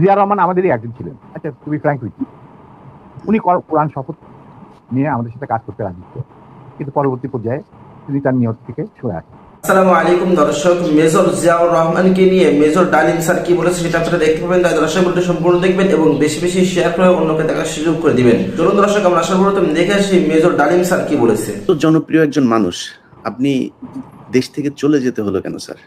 জিয়া রহমান আমাদেরই একজন ছিলেন। আচ্ছা টু বি ফ্র্যাঙ্ক উইথ উনি কোরআন শপথ নিয়ে আমাদের সাথে কাজ করতে রাজি ছিলেন। কিন্তু পরবর্তী পর্যায়ে তিনি তার নিয়ত থেকে সরে আসেন। আসসালামু আলাইকুম দর্শক মেজর জিয়াউর রহমানকে নিয়ে মেজর ডালিম স্যার কি বলেছে সেটা আপনারা দেখতে পাবেন। তাই দর্শক ভিডিওটি সম্পূর্ণ দেখবেন এবং বেশি বেশি শেয়ার করে অন্যকে দেখার সুযোগ করে দিবেন। চলুন দর্শক আমরা সর্বপ্রথম দেখে আসি মেজর ডালিম স্যার কি বলেছে। তো জনপ্রিয় একজন মানুষ আপনি দেশ থেকে চলে যেতে হলো কেন স্যার?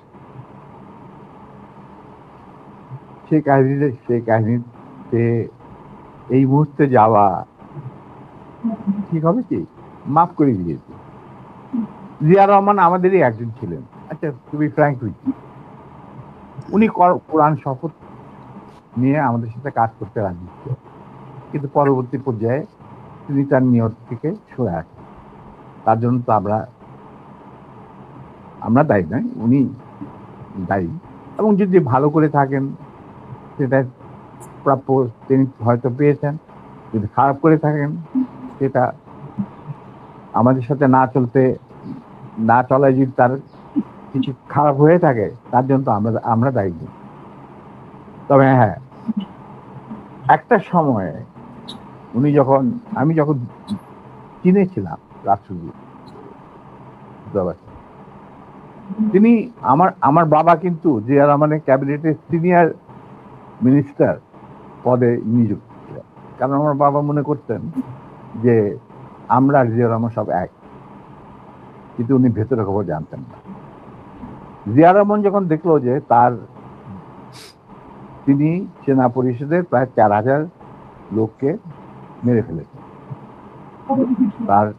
সেই কাহিনীতে সেই কাহিনীতে এই মুহূর্তে যাওয়া ঠিক হবে কি? মাফ করে দিয়েছি। জিয়া রহমান আমাদেরই একজন ছিলেন। আচ্ছা বি ফ্র্যাঙ্ক উইথ উনি কোরআন শপথ নিয়ে আমাদের সাথে কাজ করতে রাজি কিন্তু পরবর্তী পর্যায়ে তিনি তার নিয়ত থেকে সরে আসেন। তার জন্য তো আমরা আমরা দায়ী নয়, উনি দায়ী। এবং যদি ভালো করে থাকেন সেটা প্রাপ্য তিনি হয়তো পেয়েছেন। যদি খারাপ করে থাকেন সেটা আমাদের সাথে না চলতে না চলায় যদি তার কিছু খারাপ হয়ে থাকে তার জন্য তো আমরা আমরা দায়ী। তবে হ্যাঁ একটা সময়ে উনি যখন আমি যখন চিনেছিলাম দূতাবাসে, তিনি আমার আমার বাবা কিন্তু জিয়া রহমানের ক্যাবিনেটের সিনিয়র মিনিস্টার পদে নিযুক্ত কারণ আমার বাবা মনে করতেন যে আমরা আর সব এক। কিন্তু উনি ভেতরে খবর জানতেন না। জিয়া রহমান যখন দেখল যে তার তিনি সেনা পরিষদের প্রায় চার হাজার লোককে মেরে ফেলেছেন, তার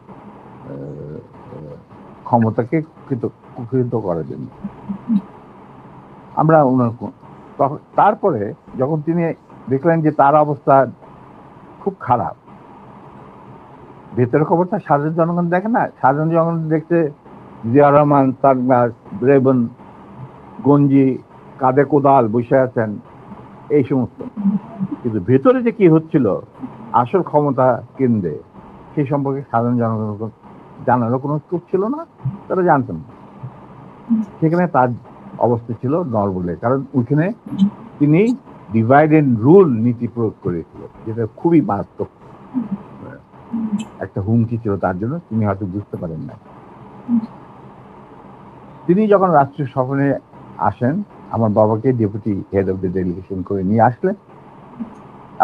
ক্ষমতাকে কুকৃত- করার জন্য। আমরা ওনার তখন তারপরে যখন তিনি দেখলেন যে তার অবস্থা খুব খারাপ, ভেতরের খবরটা সাধারণ জনগণ দেখে না, সাধারণ জনগণ দেখতে জিয়া রহমান সারনাস রেবন, গঞ্জি কাঁধে কোদাল বসে আছেন, এই সমস্ত। কিন্তু ভেতরে যে কি হচ্ছিল, আসল ক্ষমতা কেন্দ্রে সেই সম্পর্কে সাধারণ জনগণ জানারও কোনো স্কোপ ছিল না, তারা জানতেন না। সেখানে তার অবস্থা ছিল নরবলে কারণ ওইখানে তিনি ডিভাইড এন্ড রুল নীতি প্রয়োগ করেছিল, যেটা খুবই মারাত্মক একটা হুমকি ছিল তার জন্য, তিনি হয়তো বুঝতে পারেন না তিনি যখন রাষ্ট্রীয় সফরে আসেন, আমার বাবাকে deputy head of the delegation করে নিয়ে আসলেন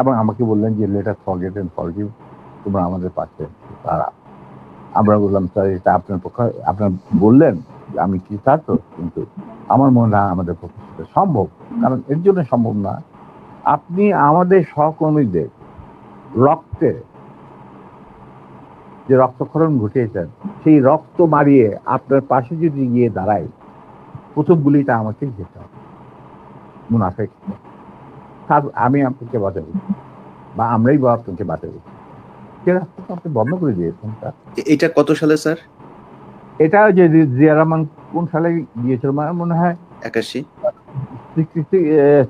এবং আমাকে বললেন যে লেটার ফরগেট এন্ড ফরগিভ তোমরা আমাদের পাশে তারা আমরা বললাম, স্যার, এটা আপনার পক্ষে আপনার বললেন আমি কি তো কিন্তু আমার মনে হয় আমাদের পক্ষে সম্ভব। কারণ এর জন্য সম্ভব না। আপনি আমাদের সহকর্মীদের রক্তে যে রক্তক্ষরণ ঘটিয়েছেন, সেই রক্ত মারিয়ে আপনার পাশে যদি গিয়ে দাঁড়ায়, প্রথম গুলিটা আমাকে যেতে হবে। মুনাফেক। তার আমি আপনাকে বাঁচাবো বা আমরাই বা আপনাকে বাঁচাবো সে রাস্তাটা আপনি বন্ধ করে দিয়েছেন এটা কত সালে, স্যার? এটা যে জিয়া রহমান কোন সালে গিয়েছিল? আমার মনে হয় একাশি।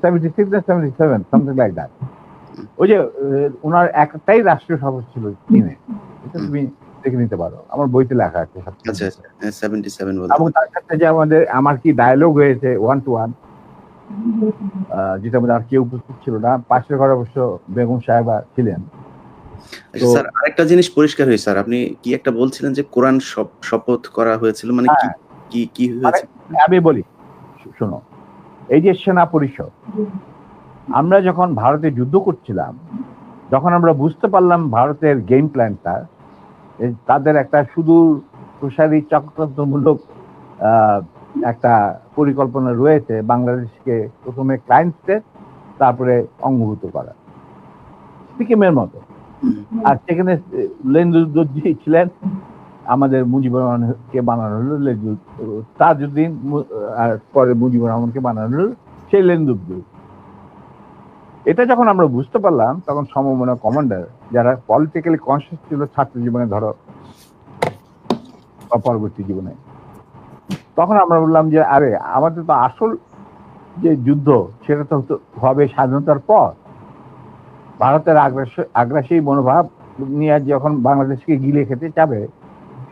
সেভেন্টি সিক্স না seventy seven something like that ওই যে ওনার একটাই রাষ্ট্রীয় সভা ছিল চীনে। এটা তুমি দেখে নিতে পারো। আমার বইতে লেখা আছে। আচ্ছা সেভেন্টি সেভেন এবং তার সাথে যে আমাদের আমার কি ডায়লগ হয়েছে ওয়ান টু ওয়ান যেটা আমাদের আর কেউ উপস্থিত ছিল না। পাশের ঘরে অবশ্য বেগম সাহেবা ছিলেন। আচ্ছা, স্যার আরেকটা জিনিস পরিষ্কার হয়েছে স্যার। আপনি কি একটা বলছিলেন যে কোরআন শপথ করা হয়েছিল? মানে কি হ্যাঁ। কি কি হয়েছে? আমি বলি শোনো। এই যে সেনা পরিষদ আমরা যখন ভারতে যুদ্ধ করছিলাম যখন আমরা বুঝতে পারলাম ভারতের গেম প্ল্যানটা তাদের একটা সুদূর প্রসারী চক্রান্তমূলক একটা পরিকল্পনা রয়েছে বাংলাদেশকে প্রথমে ক্লায়েন্ট স্টেট তারপরে অঙ্গভূত করা। সিকিমের মতো। আর সেখানে লেন্দুদ্দি ছিলেন আমাদের মুজিবুর রহমানকে বানানো হলো তাজউদ্দিন আর পরে মুজিবুর রহমানকে বানানো হলো সেই লেন্দুদ্দি এটা যখন আমরা বুঝতে পারলাম, তখন সমমনা কমান্ডার, যারা পলিটিক্যালি কনসিয়াস ছিল ছাত্র জীবনে ধরো পরবর্তী জীবনে, তখন আমরা বললাম যে, আরে, আমাদের তো আসল যে যুদ্ধ, সেটা তো হবে স্বাধীনতার পর। ভারতের আগ্রাস মনোভাব নিয়ে যখন বাংলাদেশকে গিলে খেতে যাবে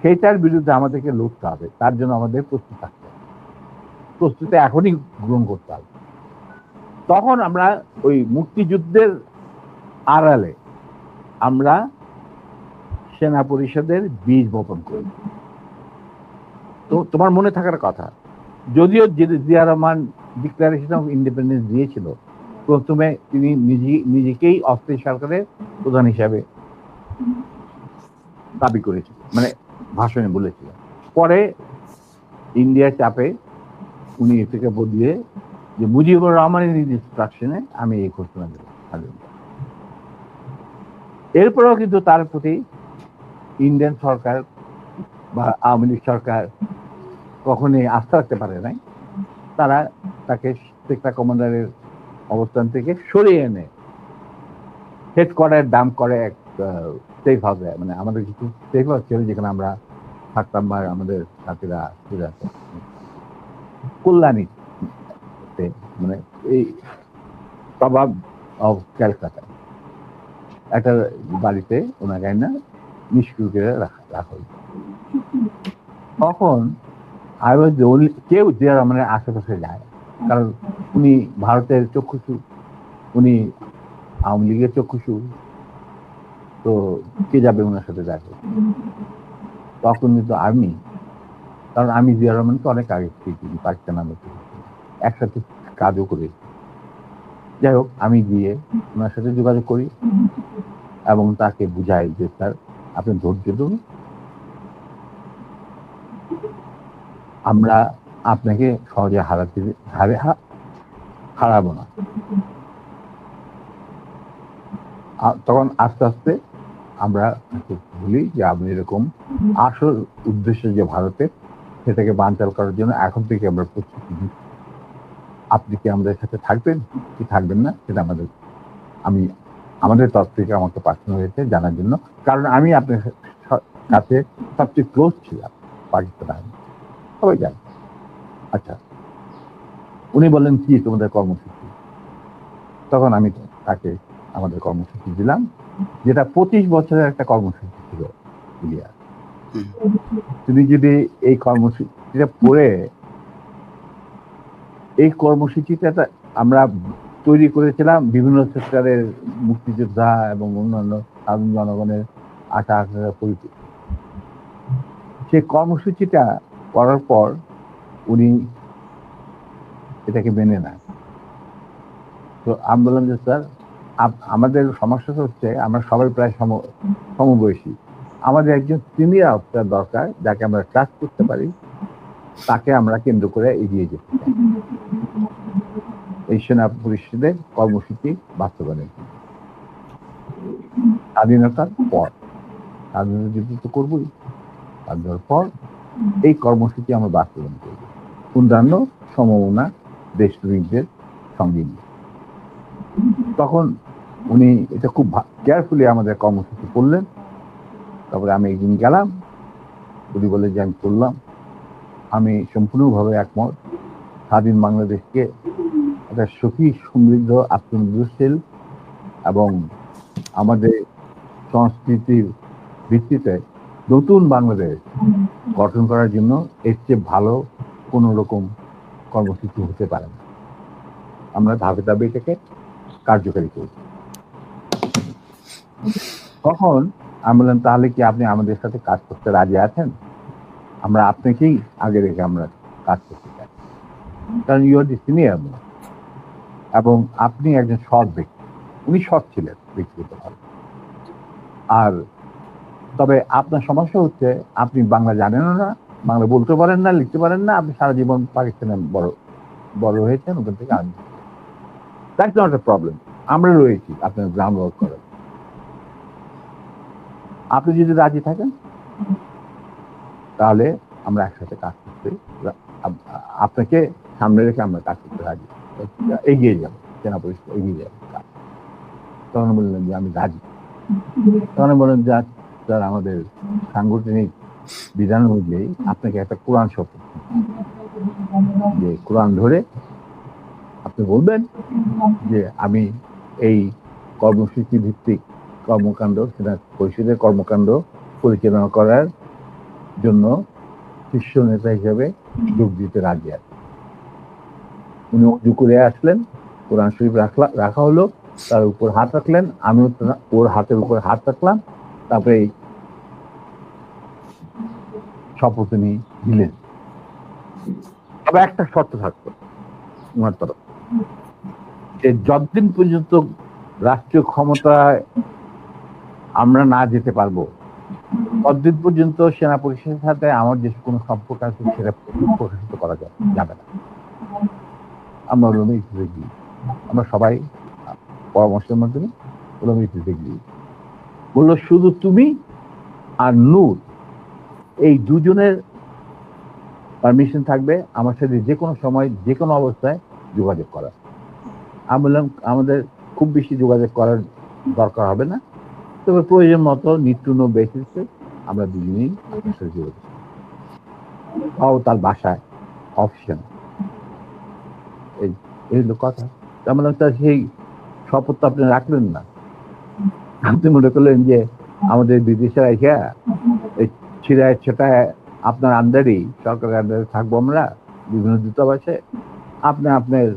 সেইটার বিরুদ্ধে আমাদেরকে লড়তে হবে। তার জন্য আমাদের প্রস্তুত থাকতে হবে। প্রস্তুতি এখনই গ্রহণ করতে হবে। তখন আমরা ওই মুক্তিযুদ্ধের আড়ালে আমরা সেনা পরিষদের বীজ বপন করি। তো তোমার মনে থাকার কথা, যদিও Zia Rahman declaration of independence দিয়েছিল প্রথমে তিনি নিজে, নিজেকেই অস্থায়ী সরকারের প্রধান হিসাবে দাবি করেছিল মানে ভাষণে বলেছিলেন পরে ইন্ডিয়ার চাপে উনি থেকে বদলিয়ে যে মুজিবুর রহমানের ইনস্ট্রাকশনে আমি এই ঘোষণা স্বাধীনতা। এরপরেও কিন্তু তার প্রতি ইন্ডিয়ান সরকার বা আওয়ামী লীগ সরকার কখনোই আস্থা রাখতে পারে নাই তারা তাকে সেক্টর কমান্ডারের অবস্থান থেকে সরিয়ে এনে হেড কোয়ার্টার দাম করে এক সেফ হাউসে মানে আমাদের কিছু সেফ ছিল যেখানে আমরা থাকতাম বা আমাদের সাথীরা কল্যাণী মানে এই প্রভাব অফ ক্যালকাটা একটা বাড়িতে ওনাকে না নিষ্ক্রিয় করে রাখা রাখা। তখন আই ওয়াজ কেউ জিয়া রহমানের আশেপাশে যায় কারণ উনি ভারতের চক্ষুষু উনি আওয়ামী লীগের চক্ষুষু তো কে যাবে ওনার সাথে দেখা? তখন কিন্তু আমি কারণ আমি জিয়া রহমানকে অনেক আগে চিনি পাকিস্তান আমি একসাথে কাজও করি যাই হোক, আমি গিয়ে ওনার সাথে যোগাযোগ করি এবং তাকে বুঝাই যে, স্যার, আপনি ধৈর্য ধরুন। আমরা আপনাকে সহজে হারাতে হারে হারাবো না। তখন আস্তে আস্তে আমরা বলি যে আপনি এরকম আসল উদ্দেশ্য যে ভারতের সেটাকে বানচাল করার জন্য এখন থেকে আমরা প্রস্তুতি নিচ্ছি আপনি কি আমাদের সাথে থাকবেন? কি থাকবেন না? সেটা আমাদের, আমি, আমাদের তরফ থেকে আমাকে পাঠানো হয়েছে জানার জন্য। কারণ আমি আপনার কাছে সবচেয়ে ক্লোজ ছিলাম পাকিস্তান সবাই জানে আচ্ছা। উনি বললেন কি তোমাদের কর্মসূচি? তখন আমি তাকে আমাদের কর্মসূচি দিলাম যেটা পঁচিশ বছরের একটা কর্মসূচি ছিল ইলিয়াস। তুমি যদি এই কর্মসূচিটা পড়ে এই কর্মসূচিটা আমরা তৈরি করেছিলাম বিভিন্ন সেক্টরের মুক্তিযোদ্ধা এবং অন্যান্য সাধারণ জনগণের আশা আকাঙ্ক্ষা পরিচিত সেই কর্মসূচিটা করার পর উনি এটাকে মেনে নেন। তো আমি বললাম যে, স্যার আমাদের সমস্যা হচ্ছে, আমরা সবাই প্রায় সম, সমবয়সী। আমাদের একজন সিনিয়র অফিসার দরকার, যাকে আমরা ট্রাস্ট করতে পারি, তাকে আমরা কেন্দ্র করে এগিয়ে যেতে চাই। এই সেনা পরিষদের কর্মসূচি বাস্তবায়নের। স্বাধীনতার পর, স্বাধীনতা যুদ্ধ তো করবোই, স্বাধীনতার পর এই কর্মসূচি আমরা বাস্তবায়ন করব। অন্যান্য সমমনা দেশপ্রেমিকদের সঙ্গে নিয়ে। তখন উনি এটা খুব কেয়ারফুলি আমাদের কর্মসূচি করলেন। তারপরে আমি একদিন গেলাম। উনি বলে যে, আমি করলাম আমি সম্পূর্ণভাবে একমত। স্বাধীন বাংলাদেশকে একটা সুখী, সমৃদ্ধ, আত্মনির্ভরশীল এবং আমাদের সংস্কৃতির ভিত্তিতে নতুন বাংলাদেশ গঠন করার জন্য এর চেয়ে ভালো কোনো রকম কর্মসূচি হতে পারে না। আমরা ধাপে ধাপে এটাকে কার্যকারী করি তখন আমি বললাম, তাহলে কি আপনি আমাদের সাথে কাজ করতে রাজি আছেন? আমরা আপনাকেই আগে রেখে আমরা কাজ করতে চাই। কারণ ইউ আর দি সিনিয়র এবং আপনি একজন সৎ ব্যক্তি। উনি সৎ ছিলেন ব্যক্তিগতভাবে। আর তবে আপনার সমস্যা হচ্ছে, আপনি বাংলা জানেনও না বাংলা বলতে পারেন না লিখতে পারেন না আপনি সারা জীবন পাকিস্তানে বড় বড় হয়েছেন ওখান থেকে আমি দ্যাটস নট এ প্রবলেম আমরা রয়েছি আপনার গ্রাউন্ড ওয়ার্ক করার আপনি যদি রাজি থাকেন তাহলে আমরা একসাথে কাজ করতে আপনাকে সামনে রেখে আমরা কাজ করতে রাজি। এগিয়ে যাব সেনা পরিষদ এগিয়ে যাবে। তখন বললেন যে আমি রাজি। তখন বললেন যে আচ্ছা, আমাদের সাংগঠনিক বিধান অনুযায়ী আপনাকে একটা কোরআন শপথ যে কোরআন ধরে আপনি বলবেন যে আমি এই কর্মসূচি ভিত্তিক কর্মকাণ্ড, সেটা পরিষদের কর্মকাণ্ড পরিচালনা করার জন্য শীর্ষ নেতা হিসেবে যোগ দিতে রাজি আছে উনি উজু করে আসলেন, কোরআন শরীফ রাখলা, রাখা হলো, তার উপর হাত রাখলেন তার- ওর হাতের উপর হাত রাখলাম, তারপরে শপথ উনি দিলেন তবে একটা শর্ত থাকতো ওনার তরফ। যে যতদিন পর্যন্ত রাষ্ট্রীয় ক্ষমতায় আমরা না যেতে পারব, ততদিন পর্যন্ত সেনা পরিষদের সাথে আমার যে কোনো সম্পর্ক আছে, সেটা প্রকাশিত করা যাবে না। আমরা হলাম এই দেখি আমরা সবাই পরামর্শের মাধ্যমে হলাম এই দেখি বলল, শুধু তুমি আর নূর এই দুজনের পারমিশন থাকবে আমার সাথে যে কোনো সময়, যে কোনো অবস্থায় যোগাযোগ করা আমি বললাম, আমাদের খুব বেশি যোগাযোগ করার দরকার হবে না। তবে প্রয়োজন মতো নিত্য নো বেসিসে আমরা দুজনেই আপনার যোগাযোগ। তাও তার বাসায় অপশন এই হলো কথা। তার মানে তার সেই শপথ তো আপনি রাখলেন না। আপনি মনে করলেন যে আমাদের বিদেশের আইসা ছিড়ায় ছেটায় আপনার আন্ডারেই সরকারের আন্ডারে থাকব আমরা, বিভিন্ন দূতাবাসে। আপনি আপনার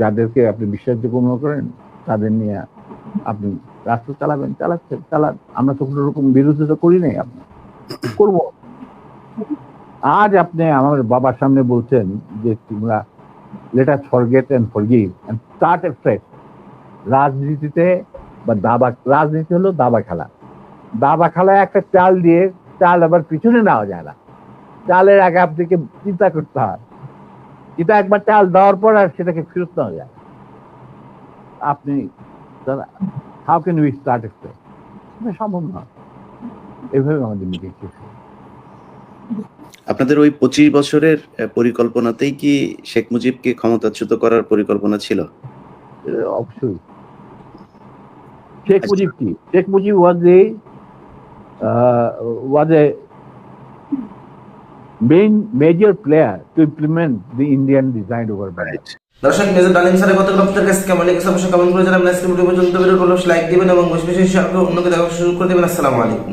যাদেরকে আপনি বিশ্বাসযোগ্য মনে করেন, তাদের নিয়ে আপনি রাষ্ট্র চালাবেন, চালাচ্ছেন, চালান। আমরা তো কোনো রকম বিরোধিতা করি নাই আপনি করব। আজ আপনি আমার বাবার সামনে বলছেন যে তোমরা let us forget and forgive and start a fresh রাজনীতিতে বা দাবা, রাজনীতি হলো দাবা খেলা। দাবা খেলায় একটা চাল দিয়ে চাল আবার পিছনে নেওয়া যায় না। চালের আগে আপনাকে চিন্তা করতে হয়। এটা একবার চাল দেওয়ার পর আর সেটাকে ফেরত নেওয়া যায়। আপনি how can we start a সম্ভব না। এইভাবে আমাদের মিটিং শেষ আপনাদের ওই পঁচিশ বছরের পরিকল্পনাতেই কি শেখ মুজিবকে ক্ষমতাচ্যুত করার পরিকল্পনা ছিল? অবশ্যই। শেখ মুজিব কি? Sheikh Mujib was a was a main, major player to implement the Indian design over budget. দর্শক মেজর ডালিম স্যারের কতগুলো আপনাদের কাছে কেমন লেগেছে অবশ্যই কমেন্ট করে জানাবেন। আজকে ভিডিও পর্যন্ত ভিডিও লাইক দিবেন এবং বেশি বেশি শেয়ার করে অন্যকে দেখা শুরু করে দেবেন। আসসালামু আলাইকুম।